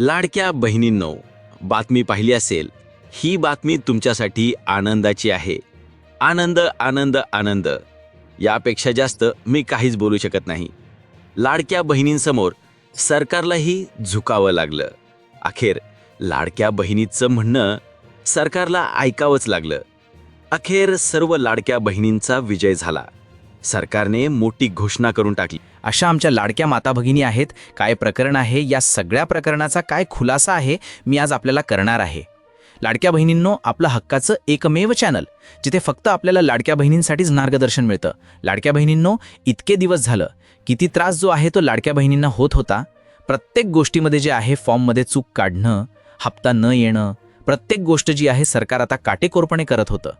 लाडक्या बहिणींनो बातमी पाहिली असेल ही बातमी तुमच्यासाठी आनंदाची आहे. आनंद आनंद आनंद. यापेक्षा जास्त मी काहीच बोलू शकत नाही. लाडक्या बहिणींसमोर सरकारलाही झुकावं लागलं. अखेर लाडक्या बहिणीचं म्हणणं सरकारला ऐकावंच लागलं. अखेर सर्व लाडक्या बहिणींचा विजय झाला. सरकारने मोठी घोषणा करून टाकली. अशा आमच्या लाडक्या माता भगिनी आहेत. काय प्रकरण आहे? या सगळ्या प्रकरणाचा काय खुलासा आहे? मी आज आपल्याला करणार आहे. लाडक्या बहिणींनो आपलं हक्काचं एकमेव चॅनल जिथे फक्त आपल्याला लाडक्या बहिणींसाठीच मार्गदर्शन मिळतं. लाडक्या बहिणींनो इतके दिवस झालं. किती त्रास जो आहे तो लाडक्या बहिणींना होत होता. प्रत्येक गोष्टीमध्ये जे आहे फॉर्ममध्ये चूक काढणं हप्ता न येणं प्रत्येक गोष्ट जी आहे सरकार आता काटेकोरपणे करत होतं.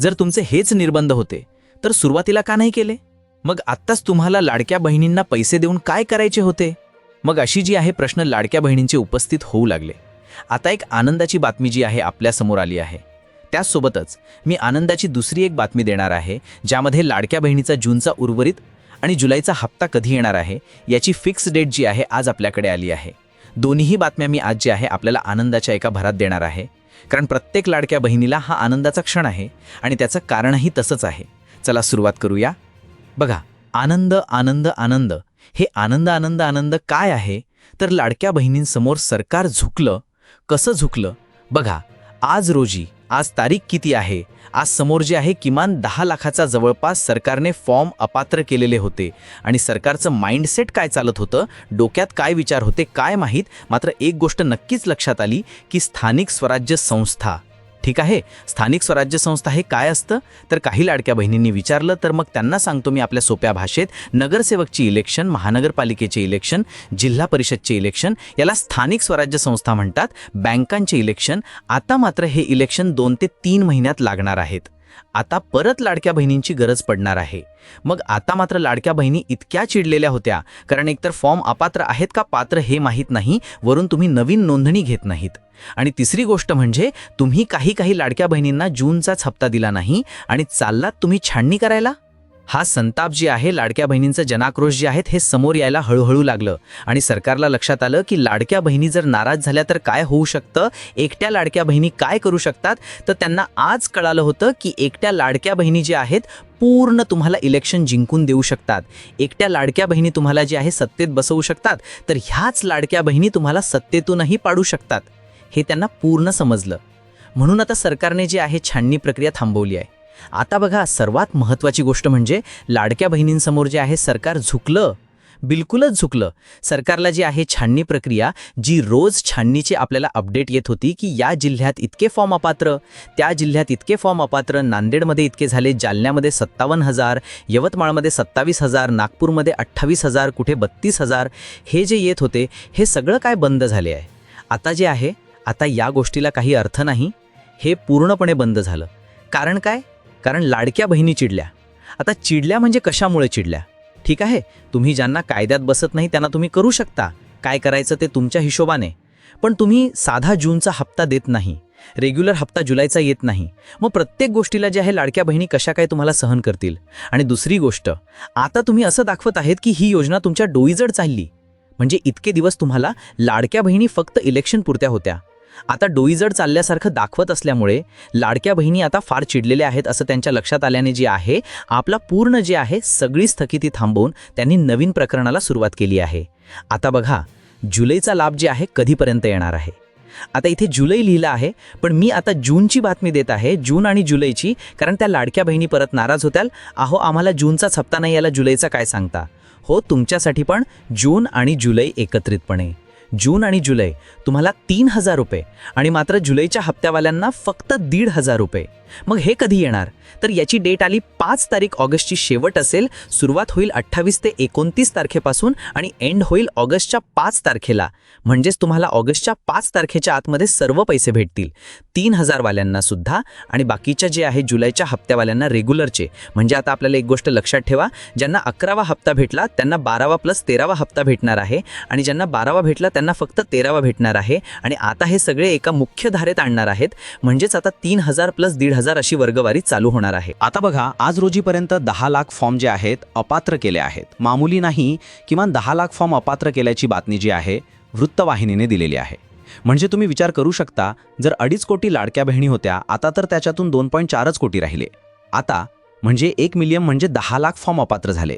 जर तुमचे हेच निर्बंध होते तर सुरुवातीला का नाही केले? मग आत्ताच तुम्हाला लाडक्या बहिणींना पैसे देऊन काय करायचे होते? मग अशी जी आहे प्रश्न लाडक्या बहिणींचे उपस्थित होऊ लागले. आता एक आनंदाची बातमी जी आहे आपल्यासमोर आली आहे. त्याचसोबतच मी आनंदाची दुसरी एक बातमी देणार आहे ज्यामध्ये लाडक्या बहिणीचा जूनचा उर्वरित आणि जुलैचा हप्ता कधी येणार आहे याची फिक्स डेट जी आहे आज आपल्याकडे आली आहे. दोन्हीही बातम्या मी आज जी आहे आपल्याला आनंदाच्या एका भरात देणार आहे. कारण प्रत्येक लाडक्या बहिणीला हा आनंदाचा क्षण आहे आणि त्याचं कारणही तसंच आहे. चला सुरुवात करूया. बघा आनंद आनंद आनंद. हे आनंद आनंद आनंद काय आहे? तर लाडक्या बहिणींसमोर सरकार झुकलं. कसं झुकलं? बघा आज रोजी आज तारीख किती आहे? आज समोर जे आहे किमान दहा लाखाचा जवळपास सरकारने फॉर्म अपात्र केलेले होते. आणि सरकारचं माइंडसेट काय चालत होतं? डोक्यात काय विचार होते? काय माहीत? मात्र एक गोष्ट नक्कीच लक्षात आली की स्थानिक स्वराज्य संस्था ठीक आहे? स्थानिक स्वराज्य संस्था हे काय असतं? तर काही लाडक्या बहिणींनी विचारलं तर मग त्यांना सांगतो मी आपल्या सोप्या भाषेत नगरसेवकची इलेक्शन महानगरपालिकेचे इलेक्शन जिल्हा परिषदचे इलेक्शन याला स्थानिक स्वराज्य संस्था म्हणतात बँकांचे इलेक्शन आता मात्र हे इलेक्शन दोन ते तीन महिन्यात लागणार आहेत. आता परत लाडक्या बहिणींची गरज पडणार आहे. मग आता मात्र लाडक्या बहिणी इतक्या चिडलेल्या होत्या कारण एकतर फॉर्म अपात्र आहेत का पात्र हे माहीत नाही वरून तुम्ही नवीन नोंदणी घेत नाहीत. आणि तिसरी गोष्ट म्हणजे तुम्ही काही काही लाडक्या बहिणींना जूनचाच हप्ता दिला नाही आणि चाललात तुम्ही छाणणी करायला? हा संताप जी आहे लाडक्या बहिणींचं जनाक्रोश जे आहेत हे समोर यायला हळूहळू लागलं. आणि सरकारला लक्षात आलं की लाडक्या बहिणी जर नाराज झाल्या तर काय होऊ शकतं? एकट्या लाडक्या बहिणी काय करू शकतात? तर त्यांना आज कळालं होतं की एकट्या लाडक्या बहिणी ज्या आहेत पूर्ण तुम्हाला इलेक्शन जिंकून देऊ शकतात. एकट्या लाडक्या बहिणी तुम्हाला जे आहे सत्तेत बसवू शकतात. तर ह्याच लाडक्या बहिणी तुम्हाला सत्तेतूनही पाडू शकतात. हे त्यांना पूर्ण समजलं. म्हणून आता सरकारने जे आहे छाननी प्रक्रिया थांबवली आहे. आता बघा सर्वात महत्त्वाची गोष्ट म्हणजे लाडक्या बहिणींसमोर जे आहे सरकार झुकलं. बिलकुलच झुकलं. सरकारला जी आहे छाननी प्रक्रिया जी रोज छाननीची आपल्याला अपडेट येत होती की या जिल्ह्यात इतके फॉर्म अपात्र त्या जिल्ह्यात इतके फॉर्म अपात्र नांदेडमध्ये इतके झाले जालन्यामध्ये सत्तावन्न हजार यवतमाळमध्ये सत्तावीस हजार नागपूरमध्ये अठ्ठावीस हजार कुठे बत्तीस हजार हे जे येत होते हे सगळं काय बंद झाले आहे? आता जे आहे आता या गोष्टीला काही अर्थ नाही हे पूर्णपणे बंद झालं. कारण काय? कारण लाडक्या बहिणी चिडल्या. आता चिडल्या म्हणजे कशामुळे चिडल्या? ठीक आहे तुम्ही ज्यांना कायद्यात बसत नाही त्यांना तुम्ही करू शकता. काय करायचं ते तुमच्या हिशोबाने. पण तुम्ही साधा जूनचा हप्ता देत नाही. रेग्युलर हप्ता जुलैचा येत नाही. मग प्रत्येक गोष्टीला जे आहे लाडक्या बहिणी कशा काय तुम्हाला सहन करतील? आणि दुसरी गोष्ट आता तुम्ही असं दाखवत आहेत की ही योजना तुमच्या डोईजड चालली. म्हणजे इतके दिवस तुम्हाला लाडक्या बहिणी फक्त इलेक्शन पुरत्या होत्या. आता डोईजड चालल्यासारखं दाखवत असल्यामुळे लाडक्या बहिणी आता फार चिडलेल्या आहेत असं त्यांच्या लक्षात आल्याने जे आहे आपला पूर्ण जे आहे सगळी स्थगिती थांबवून त्यांनी नवीन प्रकरणाला सुरुवात केली आहे. आता बघा जुलैचा लाभ जे आहे कधीपर्यंत येणार आहे? आता इथे जुलै लिहिलं आहे पण मी आता जूनची बातमी देत आहे जून आणि जुलैची कारण त्या लाडक्या बहिणी परत नाराज होत्याल. अहो आम्हाला जूनचाच हप्ता नाही याला जुलैचा काय सांगता? हो तुमच्यासाठी पण जून आणि जुलै एकत्रितपणे. जून आणि जुलै तुम्हाला तीन हजार रुपये आणि मात्र जुलैच्या हप्त्यावाल्यांना फक्त दीड हजार रुपये. मग हे कधी येणार? तर याची डेट आली पाच तारीख ऑगस्टची शेवट असेल सुरुवात होईल अठ्ठावीस ते एकोणतीस तारखेपासून आणि एंड होईल ऑगस्टच्या पाच तारखेला. म्हणजेच तुम्हाला ऑगस्टच्या पाच तारखेच्या आतमध्ये सर्व पैसे भेटतील. तीन हजारवाल्यांना सुद्धा आणि बाकीच्या जे आहे जुलैच्या हप्त्यावाल्यांना रेग्युलरचे म्हणजे आता आपल्याला एक गोष्ट लक्षात ठेवा ज्यांना अकरावा हप्ता भेटला त्यांना बारावा प्लस तेरावा हप्ता भेटणार आहे आणि ज्यांना बारावा भेटला त्यांना त्यांना फक्त तेरावा भेटणार आहे आणि आता हे सगळे एका मुख्य धारेत आणणार आहेत. म्हणजेच आता तीन हजार प्लस दीड हजार अशी वर्गवारी चालू होणार आहे. आता बघा आज रोजीपर्यंत दहा लाख फॉर्म जे आहेत अपात्र केले आहेत. मामुली नाही किमान दहा लाख फॉर्म अपात्र केल्याची बातमी जी आहे वृत्तवाहिनीने दिलेली आहे. म्हणजे तुम्ही विचार करू शकता जर अडीच कोटी लाडक्या बहिणी होत्या आता तर त्याच्यातून दोन पॉईंट चारच कोटी राहिले. आता म्हणजे एक मिलियन म्हणजे दहा लाख फॉर्म अपात्र झाले.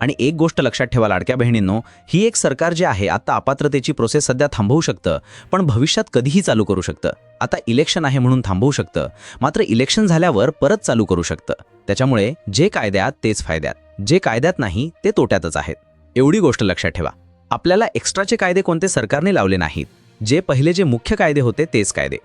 आणि एक गोष्ट लक्षात ठेवा लाडक्या बहिणींनो ही एक सरकार जे आहे आता अपात्रतेची प्रोसेस सध्या थांबवू शकतं पण भविष्यात कधीही चालू करू शकतं. आता इलेक्शन आहे म्हणून थांबवू शकतं मात्र इलेक्शन झाल्यावर परत चालू करू शकतं. त्याच्यामुळे जे कायद्यात तेच फायद्यात जे कायद्यात नाही ते तोट्यातच आहेत. एवढी गोष्ट लक्षात ठेवा. आपल्याला एक्स्ट्राचे कायदे कोणते सरकारने लावले नाहीत. जे पहिले जे मुख्य कायदे होते तेच कायदे.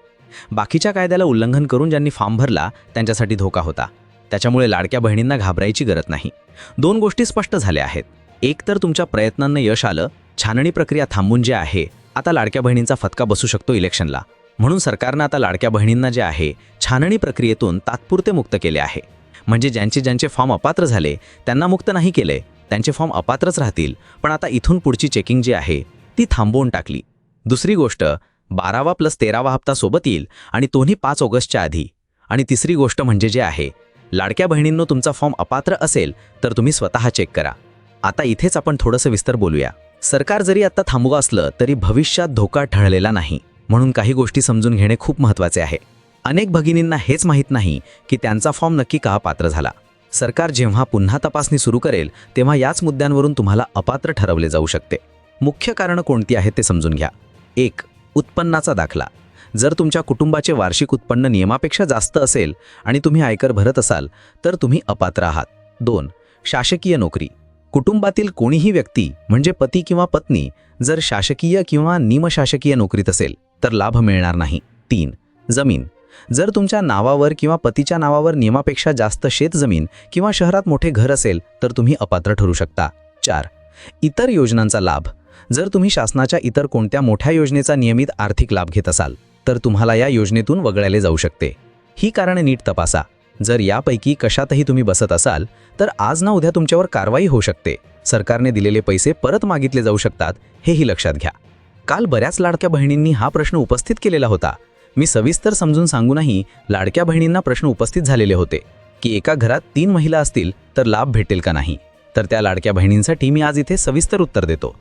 बाकीच्या कायद्याला उल्लंघन करून ज्यांनी फॉर्म भरला त्यांच्यासाठी धोका होता. त्याच्यामुळे लाडक्या बहिणींना घाबरायची गरज नाही. दोन गोष्टी स्पष्ट झाल्या आहेत. एक तर तुमच्या प्रयत्नांना यश आलं छाननी प्रक्रिया थांबून जे आहे आता लाडक्या बहिणींचा फटका बसू शकतो इलेक्शनला. म्हणून सरकारनं आता लाडक्या बहिणींना जे आहे छाननी प्रक्रियेतून तात्पुरते मुक्त केले आहे. म्हणजे ज्यांचे ज्यांचे फॉर्म अपात्र झाले त्यांना मुक्त नाही केले त्यांचे फॉर्म अपात्रच राहतील पण आता इथून पुढची चेकिंग जी आहे ती थांबवून टाकली. दुसरी गोष्ट बारावा प्लस तेरावा हप्ता सोबत येईल आणि तोही पाच ऑगस्टच्या आधी. आणि तिसरी गोष्ट म्हणजे जे आहे लाडक्या बहिणींनो तुमचा फॉर्म अपात्र असेल तर तुम्ही स्वतः चेक करा. आता इथेच आपण थोडंसं विस्तर बोलूया. सरकार जरी आत्ता थांबू असलं तरी भविष्यात धोका ठळलेला नाही. म्हणून काही गोष्टी समजून घेणे खूप महत्त्वाचे आहे. अनेक भगिनींना हेच माहीत नाही की त्यांचा फॉर्म नक्की का पात्र झाला. सरकार जेव्हा पुन्हा तपासणी सुरू करेल तेव्हा याच मुद्द्यांवरून तुम्हाला अपात्र ठरवले जाऊ शकते. मुख्य कारणं कोणती आहेत ते समजून घ्या. एक उत्पन्नाचा दाखला. जर तुमच्या कुटुंबाचे वार्षिक उत्पन्न नियमापेक्षा जास्त असेल आणि तुम्ही आयकर भरत असाल तर तुम्ही अपात्र आहात. दोन शासकीय नोकरी. कुटुंबातील कोणीही व्यक्ती म्हणजे पती किंवा पत्नी जर शासकीय किंवा निमशासकीय नोकरीत असेल तर लाभ मिळणार नाही. तीन जमीन. जर तुमच्या नावावर किंवा पतीच्या नावावर नियमापेक्षा जास्त शेतजमीन किंवा शहरात मोठे घर असेल तर तुम्ही अपात्र ठरू शकता. चार इतर योजनांचा लाभ. जर तुम्ही शासनाच्या इतर कोणत्या मोठ्या योजनेचा नियमित आर्थिक लाभ घेत असाल तर तुम्हाला या योजनेतून वगळले जाऊ शकते. ही कारणे नीट तपासा. जर यापैकी कशातही तुम्ही बसत असाल तर आज ना उद्या तुमच्यावर कारवाई होऊ शकते. सरकारने दिलेले पैसे परत मागितले जाऊ शकतात हेही लक्षात घ्या. काल बऱ्याच लाडक्या बहिणींनी हा प्रश्न उपस्थित केलेला होता. मी सविस्तर समजून सांगूनही लाडक्या बहिणींना प्रश्न उपस्थित झालेले होते की एका घरात तीन महिला असतील तर लाभ भेटेल का नाही? तर त्या लाडक्या बहिणींसाठी मी आज इथे सविस्तर उत्तर देतो.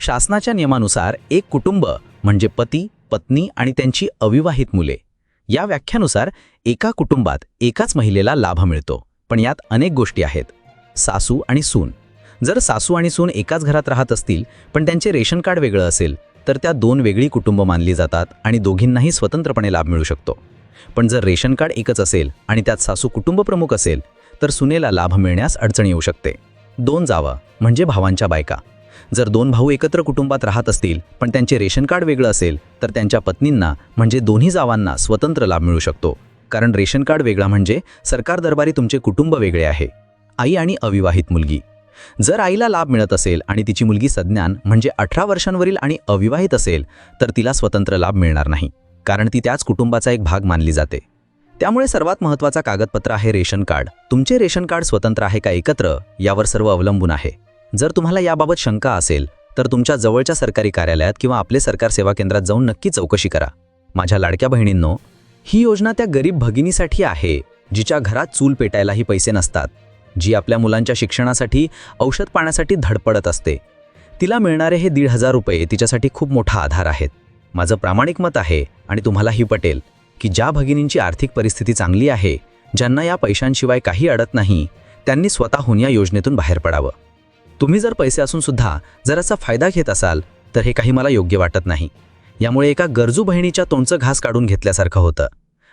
शासनाच्या नियमानुसार एक कुटुंब म्हणजे पती पत्नी आणि त्यांची अविवाहित मुले. या व्याख्यानुसार एका कुटुंबात एकाच महिलेला लाभ मिळतो पण यात अनेक गोष्टी आहेत. सासू आणि सून. जर सासू आणि सून एकाच घरात राहत असतील पण त्यांचे रेशन कार्ड वेगळं असेल तर त्या दोन वेगळी कुटुंब मानली जातात आणि दोघींनाही स्वतंत्रपणे लाभ मिळू शकतो. पण जर रेशन कार्ड एकच असेल आणि त्यात सासू कुटुंब प्रमुख असेल तर सुनेला लाभ मिळण्यास अडचण येऊ शकते. दोन जावं म्हणजे भावांच्या बायका. जर दोन भाऊ एकत्र कुटुंबात राहत असतील पण त्यांचे रेशन कार्ड वेगळं असेल तर त्यांच्या पत्नींना म्हणजे दोन्ही जावांना स्वतंत्र लाभ मिळू शकतो. कारण रेशन कार्ड वेगळा म्हणजे सरकार दरबारी तुमचे कुटुंब वेगळे आहे. आई आणि अविवाहित मुलगी. जर आईला लाभ मिळत असेल आणि तिची मुलगी सज्ञान म्हणजे अठरा वर्षांवरील आणि अविवाहित असेल तर तिला स्वतंत्र लाभ मिळणार नाही. कारण ती त्याच कुटुंबाचा एक भाग मानली जाते. त्यामुळे सर्वात महत्त्वाचा कागदपत्र आहे रेशन कार्ड. तुमचे रेशन कार्ड स्वतंत्र आहे का एकत्र यावर सर्व अवलंबून आहे. जर तुम्हाला याबाबत शंका असेल तर तुमच्या जवळच्या सरकारी कार्यालयात किंवा आपले सरकार सेवा केंद्रात जाऊन नक्की चौकशी करा. माझ्या लाडक्या बहिणींनो ही योजना त्या गरीब भगिनीसाठी आहे जिच्या घरात चूल पेटायलाही पैसे नसतात जी आपल्या मुलांच्या शिक्षणासाठी औषध पाण्यासाठी धडपडत असते. तिला मिळणारे हे दीड हजार रुपये तिच्यासाठी खूप मोठा आधार आहेत. माझं प्रामाणिक मत आहे आणि तुम्हालाही पटेल की ज्या भगिनींची आर्थिक परिस्थिती चांगली आहे ज्यांना या पैशांशिवाय काही अडत नाही त्यांनी स्वतःहून या योजनेतून बाहेर पडावं. तुम्ही जर पैसे असून सुद्धा जर याचा फायदा घेत असाल तर हे काही मला योग्य वाटत नाही. यामुळे एका गरजू बहिणीच्या तोंडचं घास काढून घेतल्यासारखं होतं.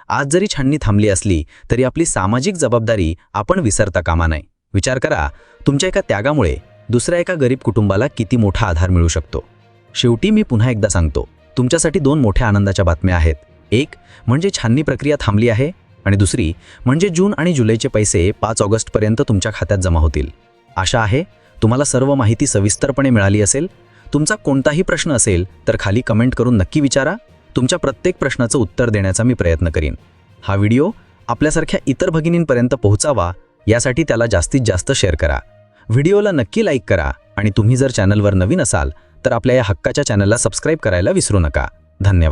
आज जरी छाननी थांबली असली तरी आपली सामाजिक जबाबदारी आपण विसरता कामा नये. विचार करा तुमच्या एका त्यागामुळे दुसऱ्या एका गरीब कुटुंबाला किती मोठा आधार मिळू शकतो? शेवटी मी पुन्हा एकदा सांगतो तुमच्यासाठी दोन मोठ्या आनंदाच्या बातम्या आहेत. एक म्हणजे छाननी प्रक्रिया थांबली आहे? आणि दुसरी म्हणजे जून आणि जुलैचे पैसे पाच ऑगस्टपर्यंत तुमच्या खात्यात जमा होतील. आशा आहे तुम्हाला सर्व माहिती सविस्तरपणे मिळाली असेल तुमचा कोणताही प्रश्न असेल तर खाली कमेंट करून नक्की विचारा. तुमच्या प्रत्येक प्रश्नाचं उत्तर देण्याचा मी प्रयत्न करीन. हा व्हिडिओ आपल्यासारख्या इतर भगिनींपर्यंत पोहोचावा यासाठी त्याला जास्तीत जास्त शेअर करा. व्हिडिओला नक्की लाईक करा आणि तुम्ही जर चॅनलवर नवीन असाल तर आपल्या या हक्काच्या चॅनलला सबस्क्राईब करायला विसरू नका. धन्यवाद.